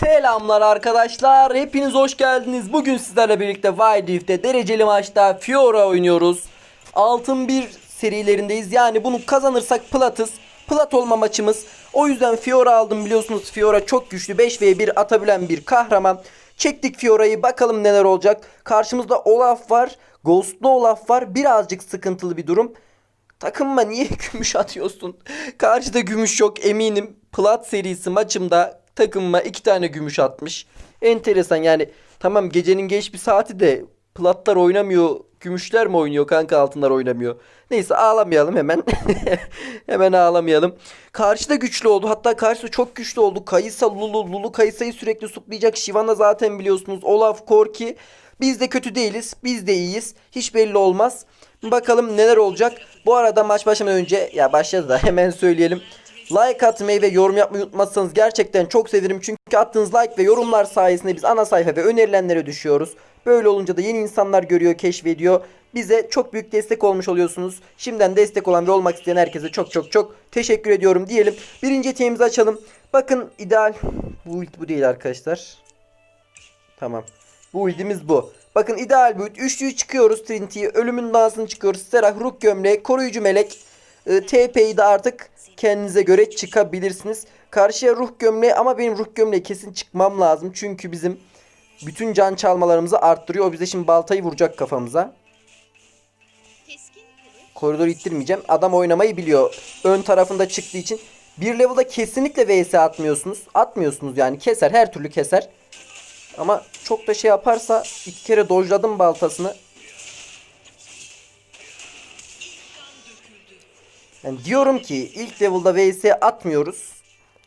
Selamlar arkadaşlar. Hepiniz hoş geldiniz. Bugün sizlerle birlikte Wild Rift'te dereceli maçta Fiora oynuyoruz. Altın bir serilerindeyiz. Yani bunu kazanırsak platız. Plat olma maçımız. O yüzden Fiora aldım biliyorsunuz. Fiora çok güçlü. 5v1 atabilen bir kahraman. Çektik Fiora'yı. Bakalım neler olacak. Karşımızda Olaf var. Ghostlu Olaf var. Birazcık sıkıntılı bir durum. Takımıma niye gümüş atıyorsun? Karşıda gümüş yok eminim. Plat serisi maçımda takımıma iki tane gümüş atmış. Enteresan yani. Tamam gecenin geç bir saati de platlar oynamıyor. Gümüşler mi oynuyor kanka altınlar oynamıyor. Neyse ağlamayalım hemen. hemen ağlamayalım. Karşıda güçlü oldu. Hatta karşıda çok güçlü oldu. Kayısa Lulu. Lulu Kayısa'yı sürekli suplayacak. Shyvana zaten biliyorsunuz. Olaf Korki. Biz de kötü değiliz. Biz de iyiyiz. Hiç belli olmaz. Bakalım neler olacak. Bu arada maç başlamadan önce ya başladı da hemen söyleyelim. Like atmayı ve yorum yapmayı unutmazsanız gerçekten çok sevinirim. Çünkü attığınız like ve yorumlar sayesinde biz ana sayfa ve önerilenlere düşüyoruz. Böyle olunca da yeni insanlar görüyor, keşfediyor. Bize çok büyük destek olmuş oluyorsunuz. Şimdiden destek olan ve olmak isteyen herkese çok çok çok teşekkür ediyorum diyelim. Birinci yeteneğimizi açalım. Bakın ideal. Bu ult bu değil arkadaşlar. Tamam. Bu build'imiz bu. Bakın ideal build. Üçlüyü çıkıyoruz Trinity'yi. Ölümün dansını çıkıyoruz. Serah, Rook gömleği, koruyucu melek. E, TP'yi de artık kendinize göre çıkabilirsiniz. Karşıya ruh gömleği ama benim ruh gömleği kesin çıkmam lazım. Çünkü bizim bütün can çalmalarımızı arttırıyor. O bize şimdi baltayı vuracak kafamıza. Koridoru ittirmeyeceğim. Adam oynamayı biliyor. Ön tarafında çıktığı için. Bir level'da kesinlikle vs atmıyorsunuz. Atmıyorsunuz yani. Keser. Her türlü keser. Ama çok da şey yaparsa iki kere dojladım baltasını. Yani diyorum ki ilk level'da vs atmıyoruz.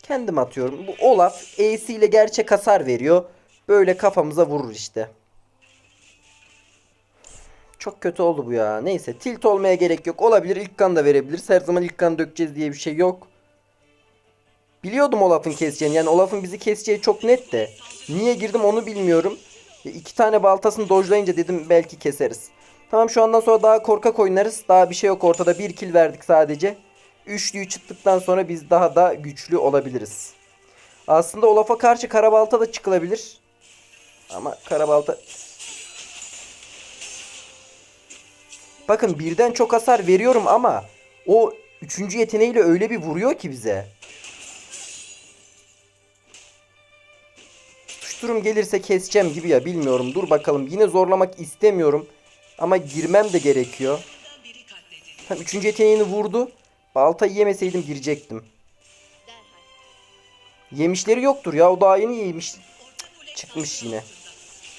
Kendim atıyorum. Bu Olaf E'si ile gerçek hasar veriyor. Böyle kafamıza vurur işte. Çok kötü oldu bu ya. Neyse tilt olmaya gerek yok. Olabilir ilk kan da verebiliriz. Her zaman ilk kan dökeceğiz diye bir şey yok. Biliyordum Olaf'ın keseceğini. Yani Olaf'ın bizi keseceği çok net de. Niye girdim onu bilmiyorum. İki tane baltasını dojlayınca dedim belki keseriz. Tamam şu andan sonra daha korkak oynarız. Daha bir şey yok ortada. Bir kill verdik sadece. Üçlüyü çıktıktan sonra biz daha da güçlü olabiliriz. Aslında Olaf'a karşı karabalta da çıkılabilir. Ama karabalta... Bakın birden çok hasar veriyorum ama o üçüncü yeteneğiyle öyle bir vuruyor ki bize. Tutuşturum gelirse keseceğim gibi ya bilmiyorum. Dur bakalım yine zorlamak istemiyorum. Ama girmem de gerekiyor. Tam üçüncü yeteneğini vurdu. Balta yemeseydim girecektim. Yemişleri yoktur ya. O daha yeni yemiş. Çıkmış yine.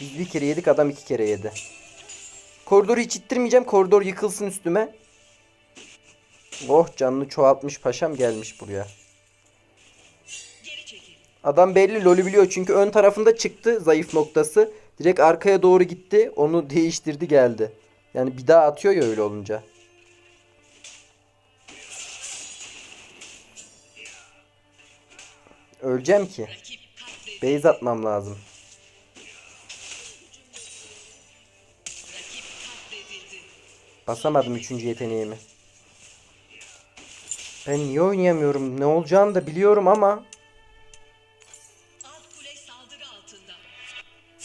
Biz bir kere yedik adam iki kere yedi. Koridoru hiç ittirmeyeceğim. Koridor yıkılsın üstüme. Oh canını çoğaltmış paşam gelmiş buraya. Adam belli lolü biliyor çünkü ön tarafında çıktı zayıf noktası. Direkt arkaya doğru gitti. Onu değiştirdi geldi. Yani bir daha atıyor ya öyle olunca. Öleceğim ki. Base atmam lazım. Basamadım üçüncü yeteneğimi. Ben niye oynayamıyorum? Ne olacağını da biliyorum ama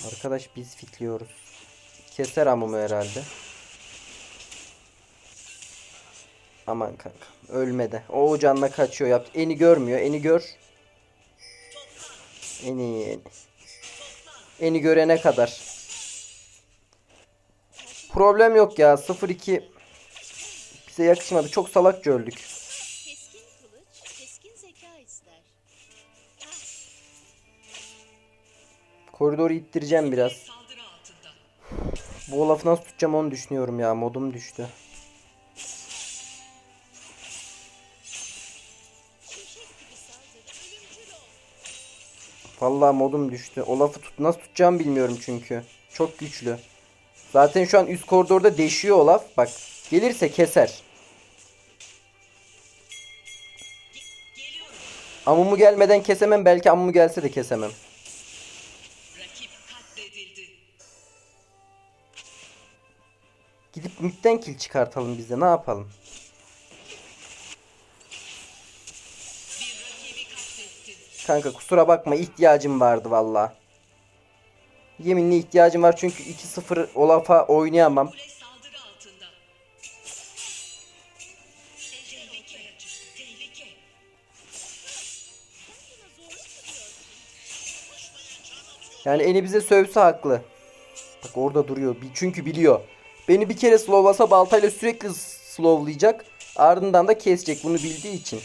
Arkadaş biz fitliyoruz. Keser amumu herhalde. Aman kanka. Ölmedi. O canla kaçıyor. Yap. Eni görmüyor. Eni gör. Eni. Eni. Eni görene kadar. Problem yok ya. 0-2 bize yakışmadı. Çok salakça öldük. Koridoru ittireceğim biraz. Bu Olaf'ı nasıl tutacağım onu düşünüyorum ya. Modum düştü. Vallahi modum düştü. Olaf'ı tut nasıl tutacağım bilmiyorum çünkü. Çok güçlü. Zaten şu an üst koridorda deşiyor Olaf. Bak gelirse keser. Amumu gelmeden kesemem. Belki amumu gelse de kesemem. Gidip midden kill çıkartalım biz de ne yapalım? Kanka kusura bakma ihtiyacım vardı valla. Yeminli ihtiyacım var çünkü 2-0 Olaf'a oynayamam. Yani eni bize sövse haklı. Bak orada duruyor. Çünkü biliyor. Beni bir kere slowlasa baltayla sürekli slowlayacak. Ardından da kesecek bunu bildiği için.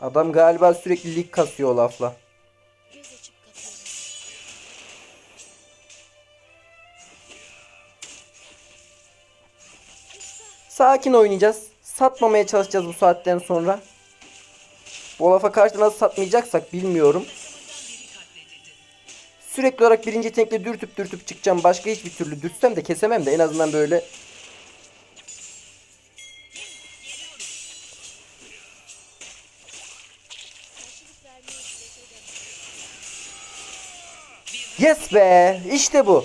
Adam galiba sürekli lig kasıyor kapıyorum. Sakin oynayacağız. Satmamaya çalışacağız bu saatten sonra. Bu Olaf'a karşı nasıl satmayacaksak bilmiyorum. Sürekli olarak birinci yetenekle dürtüp dürtüp çıkacağım. Başka hiçbir türlü dürtsem de kesemem de en azından böyle. Yes be işte bu.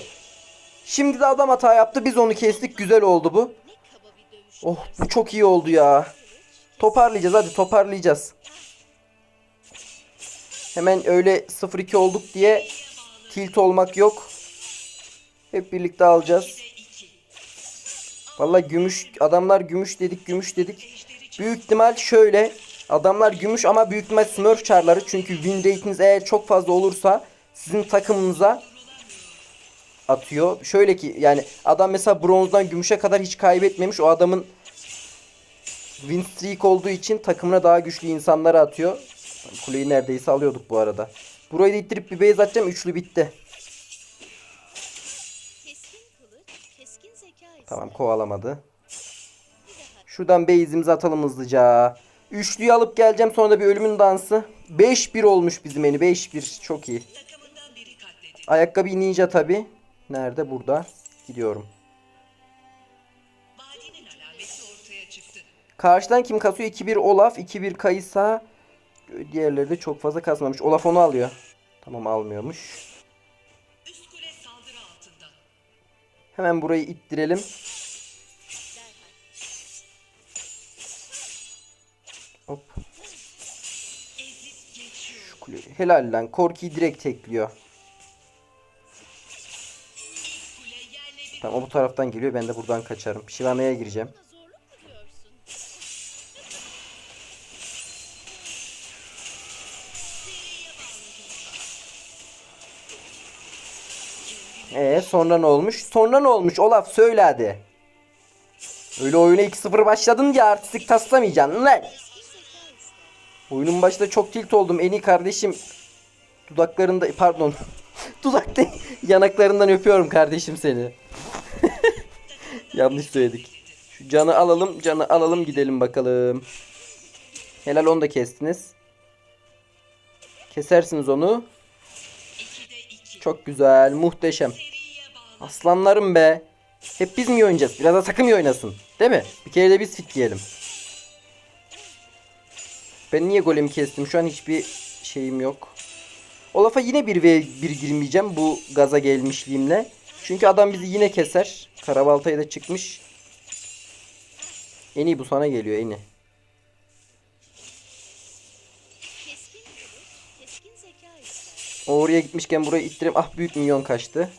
Şimdi de adam hata yaptı biz onu kestik güzel oldu bu. Oh bu çok iyi oldu ya. Toparlayacağız hadi toparlayacağız. Hemen öyle 0-2 olduk diye tilt olmak yok. Hep birlikte alacağız. Vallahi gümüş adamlar gümüş dedik gümüş dedik. Büyük ihtimal şöyle. Adamlar gümüş ama büyük ihtimal smurf çarları. Çünkü win rate'iniz eğer çok fazla olursa sizin takımınıza atıyor. Şöyle ki yani adam mesela bronzdan gümüşe kadar hiç kaybetmemiş. O adamın win streak olduğu için takımına daha güçlü insanları atıyor. Kuleyi neredeyse alıyorduk bu arada. Burayı da ittirip bir base atacağım. Üçlü bitti. Tamam kovalamadı. Şuradan base'imizi atalım hızlıca. Üçlüyü alıp geleceğim sonra da bir ölümün dansı. 5-1 olmuş bizim eni. 5-1 çok iyi. Ayakkabı ninja tabi. Nerede? Burada. Gidiyorum. Karşıdan kim kasıyor? 2-1 Olaf, 2-1 Kaysa. Diğerleri de çok fazla kasmamış. Olaf onu alıyor. Tamam almıyormuş. Hemen burayı ittirelim. Hop. Şu. Helal lan. Korki'yi direkt tekliyor. Tamam o bu taraftan geliyor. Ben de buradan kaçarım. Şivana'ya gireceğim. Sonra ne olmuş? Sonra ne olmuş? Olaf söyle hadi. Öyle oyuna 2-0 başladın diye artistik taslamayacaksın lan. Oyunun başında çok tilt oldum. En iyi kardeşim dudaklarında pardon. Dudak. Yanaklarından öpüyorum kardeşim seni. Yanlış söyledik. Şu canı alalım. Canı alalım gidelim bakalım. Helal onu da kestiniz. Kesersiniz onu. Çok güzel. Muhteşem. Aslanlarım be. Hep biz mi oynayacağız? Biraz da takım iyi oynasın. Değil mi? Bir kere de biz fitleyelim. Ben niye golemi kestim? Şu an hiçbir şeyim yok. Olaf'a yine bir ve bir girmeyeceğim bu gaza gelmişliğimle. Çünkü adam bizi yine keser. Karabaltaya da çıkmış. En iyi bu sana geliyor en iyi. O oraya gitmişken burayı ittireyim. Ah büyük milyon kaçtı.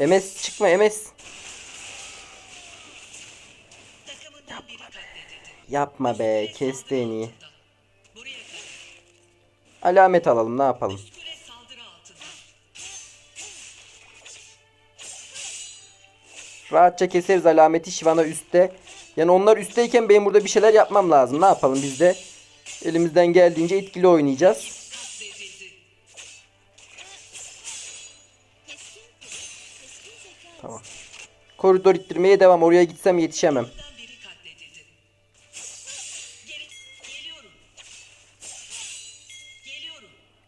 MS çıkma. Takımından biri katledildi. Yapma be kesti. Alamet alalım ne yapalım. Rahatça keseriz alameti Şivana üstte. Yani onlar üstteyken benim burada bir şeyler yapmam lazım. Ne yapalım biz de elimizden geldiğince etkili oynayacağız. Koridor ittirmeye devam. Oraya gitsem yetişemem.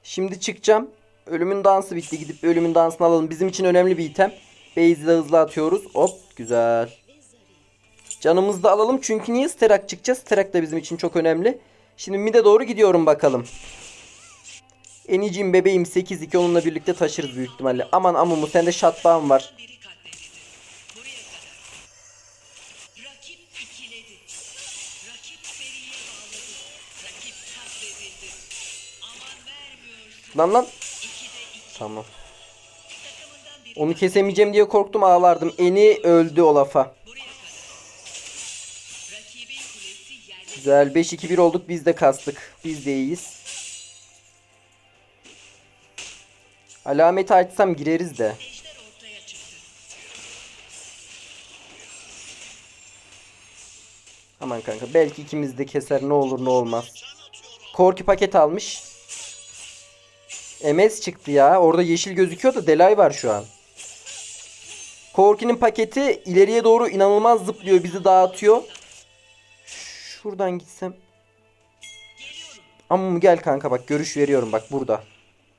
Şimdi çıkacağım. Ölümün dansı bitti. Gidip ölümün dansını alalım. Bizim için önemli bir item. Base'i hızlı atıyoruz. Hop güzel. Canımızı da alalım. Çünkü niye Sterak çıkacağız? Sterak da bizim için çok önemli. Şimdi mid'e doğru gidiyorum bakalım. Enicim bebeğim 8-2 onunla birlikte taşırız büyük ihtimalle. Aman amumu sende shutdown var. Lan lan. Tamam. Onu kesemeyeceğim diye korktum ağlardım. Eni öldü kulesi yerle Güzel 5-2-1 olduk biz de kastık. Biz de iyiyiz. Alameti açsam gireriz de. Aman kanka belki ikimiz de keser ne olur ne olmaz. Korki paket almış. MS çıktı ya. Orada yeşil gözüküyor da delay var şu an. Korki'nin paketi ileriye doğru inanılmaz zıplıyor. Bizi dağıtıyor. Şuradan gitsem. Ama gel kanka bak görüş veriyorum bak burada.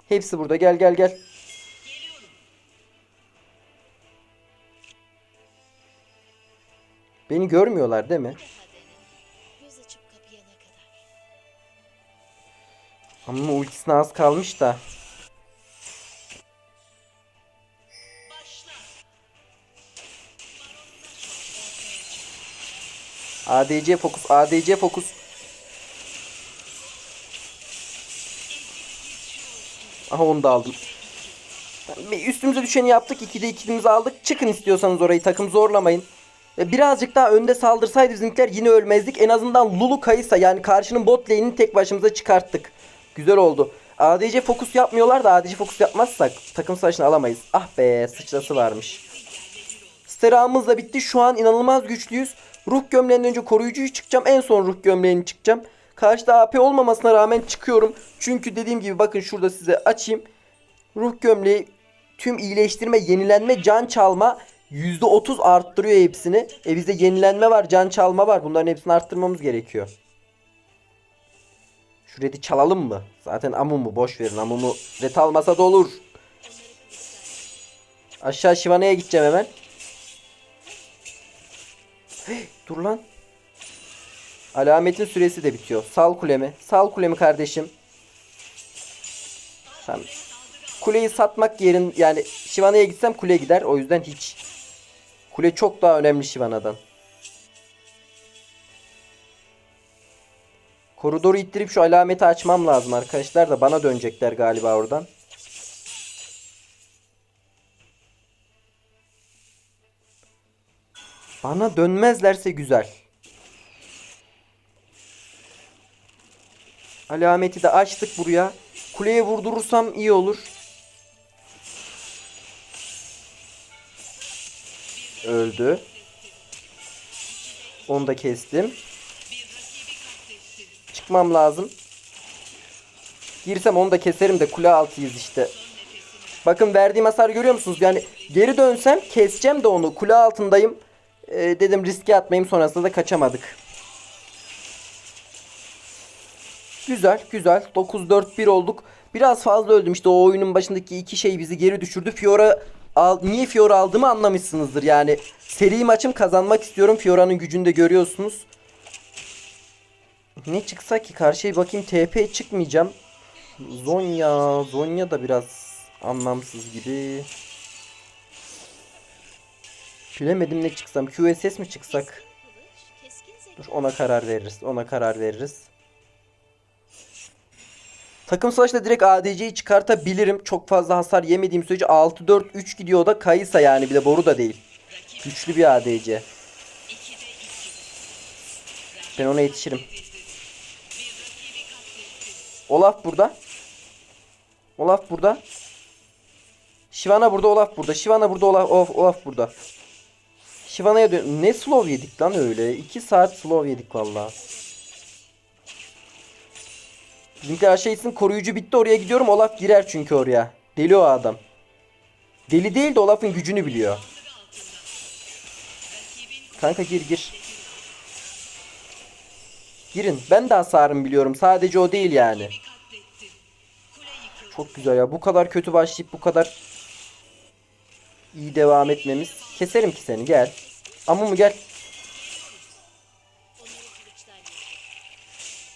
Hepsi burada gel gel gel. Beni görmüyorlar değil mi? Ama ultisine az kalmış da. ADC fokus, ADC fokus. Aha onu da aldım. Üstümüze düşeni yaptık. 2'de 2'mizi aldık. Çıkın istiyorsanız orayı. Takım zorlamayın. E, Birazcık daha önde saldırsaydı bizimkiler yine ölmezdik. En azından Lulu Kayısa yani karşının bot lane'ini tek başımıza çıkarttık. Güzel oldu. ADC fokus yapmıyorlar da ADC fokus yapmazsak takım savaşını alamayız. Ah be sıçrası varmış. Steramız da bitti. Şu an inanılmaz güçlüyüz. Ruh gömleğinden önce koruyucuyu çıkacağım. En son ruh gömleğini çıkacağım. Karşıda AP olmamasına rağmen çıkıyorum. Çünkü dediğim gibi bakın şurada size açayım. Ruh gömleği tüm iyileştirme, yenilenme, can çalma %30 arttırıyor hepsini. E bizde yenilenme var, can çalma var. Bunların hepsini arttırmamız gerekiyor. Şu red'i çalalım mı? Zaten Amumu boş verin. Amumu red almasa da olur. Aşağı Shivana'ya gideceğim hemen. Hey, dur lan. Alametin süresi de bitiyor. Sal kulemi. Sal kulemi kardeşim. Tamam. Kuleyi satmak yerin yani Shivana'ya gitsem kule gider. O yüzden hiç. Kule çok daha önemli Shivana'dan. Koridoru ittirip şu alameti açmam lazım arkadaşlar da bana dönecekler galiba oradan. Bana dönmezlerse güzel. Alameti de açtık buraya. Kuleye vurdurursam iyi olur. Öldü. Onu da kestim. Çıkmam lazım. Girsem onu da keserim de kule altıyız işte. Bakın verdiğim hasar görüyor musunuz? Yani geri dönsem keseceğim de onu. Kule altındayım. Ee, dedim riske atmayayım sonrasında da kaçamadık. Güzel güzel. 9-4-1 olduk. Biraz fazla öldüm işte o oyunun başındaki iki şey bizi geri düşürdü. Fiora al, niye Fiora aldığımı anlamışsınızdır. Yani seri maçım kazanmak istiyorum. Fiora'nın gücünü de görüyorsunuz. Ne çıksa ki karşıya bakayım TP çıkmayacağım. Zonya, Zonya da biraz anlamsız gibi. Bilemedim ne çıksam. QSS mi çıksak? Dur ona karar veririz. Ona karar veririz. Takım savaşta direkt ADC'yi çıkartabilirim. Çok fazla hasar yemediğim sürece 6-4-3 gidiyor da Kayısa yani bir de boru da değil. Güçlü bir ADC. Ben ona yetişirim. Olaf burada. Olaf burada. Şivana burada, Olaf burada. Şivana burada, Olaf, Olaf, Olaf burada. Shivana'ya dön. Ne slow yedik lan öyle? 2 saat slow yedik valla. Bizimkiler aşağı gitsin koruyucu bitti oraya gidiyorum. Olaf girer çünkü oraya. Deli o adam. Deli değil de Olaf'ın gücünü biliyor. Kanka gir gir. Girin. Ben de hasarım biliyorum. Sadece o değil yani. Çok güzel ya. Bu kadar kötü başlayıp bu kadar iyi devam etmemiz. Keserim ki seni gel. Ama mı gel.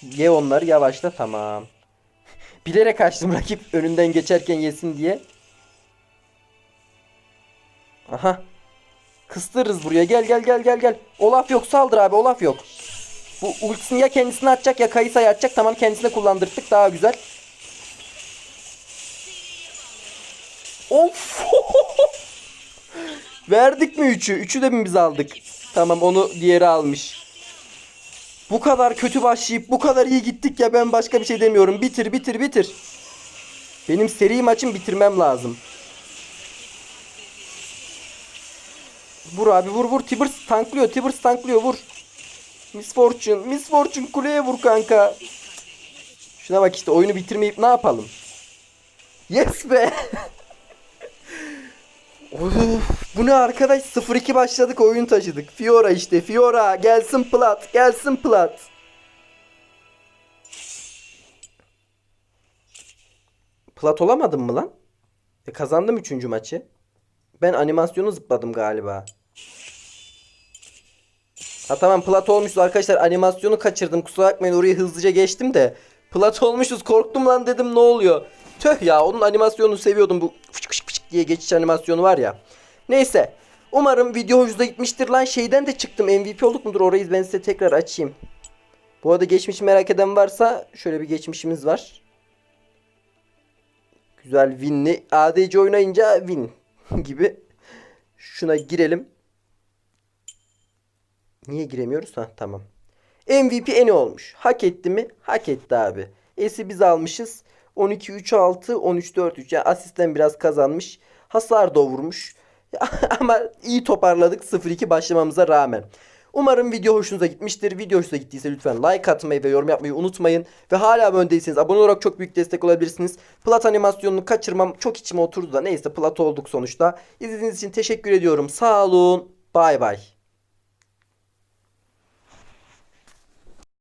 Ye onları yavaşla tamam. Bilerek açtım rakip önünden geçerken yesin diye. Aha. Kıstırırız buraya. Gel gel gel gel gel. Olaf yok saldır abi Olaf yok. Bu ultisini ya kendisine atacak ya Kayısa'ya atacak. Tamam kendisine kullandırdık daha güzel. Of. Verdik mi 3'ü? 3'ü de mi biz aldık? Tamam onu diğeri almış. Bu kadar kötü başlayıp bu kadar iyi gittik ya ben başka bir şey demiyorum. Bitir bitir bitir. Benim seri maçım bitirmem lazım. Vur abi vur vur. Tibbers tanklıyor. Tibbers tanklıyor vur. Miss Fortune. Miss Fortune kuleye vur kanka. Şuna bak işte oyunu bitirmeyip ne yapalım? Yes be. Of, bu ne arkadaş? 0-2 başladık oyun taşıdık. Fiora işte Fiora. Gelsin plat. Gelsin plat. Plat olamadım mı lan? E kazandım 3. maçı. Ben animasyonu zıpladım galiba. Ha tamam plat olmuşuz arkadaşlar. Animasyonu kaçırdım. Kusura bakmayın orayı hızlıca geçtim de. Plat olmuşuz. Korktum lan dedim ne oluyor. Tüh ya onun animasyonunu seviyordum. Bu fışk fışk fışk diye geçiş animasyonu var ya. Neyse. Umarım video hoşunuza gitmiştir lan. Şeyden de çıktım. MVP olduk mudur? Orayı ben size tekrar açayım. Bu arada geçmişi merak eden varsa şöyle bir geçmişimiz var. Güzel winli. ADC oynayınca win gibi. Şuna girelim. Niye giremiyoruz? Ha tamam. MVP en olmuş. Hak etti mi? Hak etti abi. S'i biz almışız. 12 3 6 13 4 3. Yani asisten biraz kazanmış. Hasar da vurmuş. Ama iyi toparladık 0-2 başlamamıza rağmen. Umarım video hoşunuza gitmiştir. Video hoşunuza gittiyse lütfen like atmayı ve yorum yapmayı unutmayın. Ve hala abone değilseniz abone olarak çok büyük destek olabilirsiniz. Plat animasyonunu kaçırmam çok içime oturdu da neyse plat olduk sonuçta. İzlediğiniz için teşekkür ediyorum. Sağ olun. Bay bay.